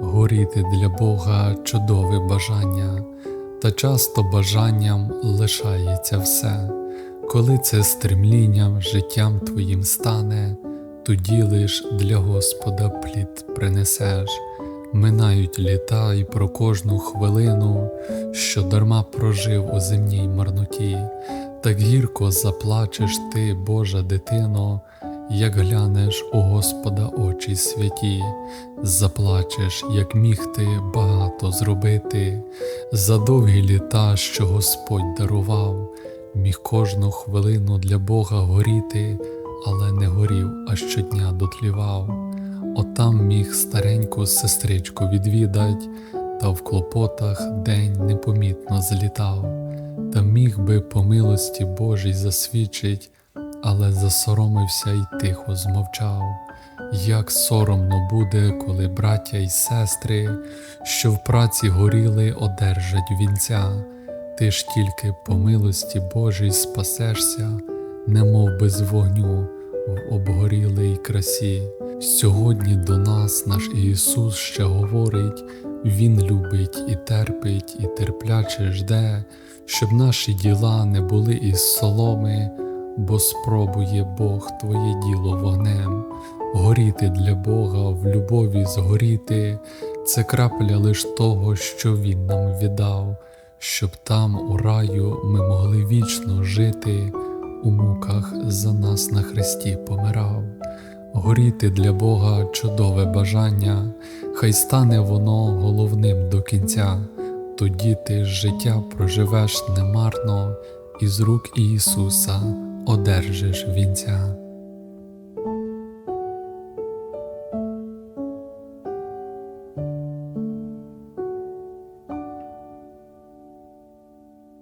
горіти для Бога чудове бажання, та часто бажанням лишається все, коли це стремлінням життям твоїм стане, тоді лиш для Господа плід принесеш. Минають літа і про кожну хвилину, що дарма прожив у земній марноті, так гірко заплачеш ти, Божа дитино, як глянеш у Господа очі святі, заплачеш, як міг ти багато зробити, за довгі літа, що Господь дарував, міг кожну хвилину для Бога горіти, але не горів, а щодня дотлівав. Отам міг стареньку сестричку відвідать, та в клопотах день непомітно злітав, та міг би по милості Божій засвідчить, але засоромився й тихо змовчав. Як соромно буде, коли браття й сестри, що в праці горіли, одержать вінця, ти ж тільки по милості Божій спасешся, немов без вогню в обгорілій красі. Сьогодні до нас наш Ісус ще говорить, Він любить і терпить, і терпляче жде, щоб наші діла не були із соломи, бо спробує Бог Твоє діло вогнем. Горіти для Бога, в любові згоріти, це крапля лиш того, що Він нам віддав, щоб там, у раю, ми могли вічно жити, у муках за нас на хресті помирав. Горіти для Бога чудове бажання, хай стане воно головним до кінця, тоді ти життя проживеш немарно, і з рук Ісуса одержиш вінця.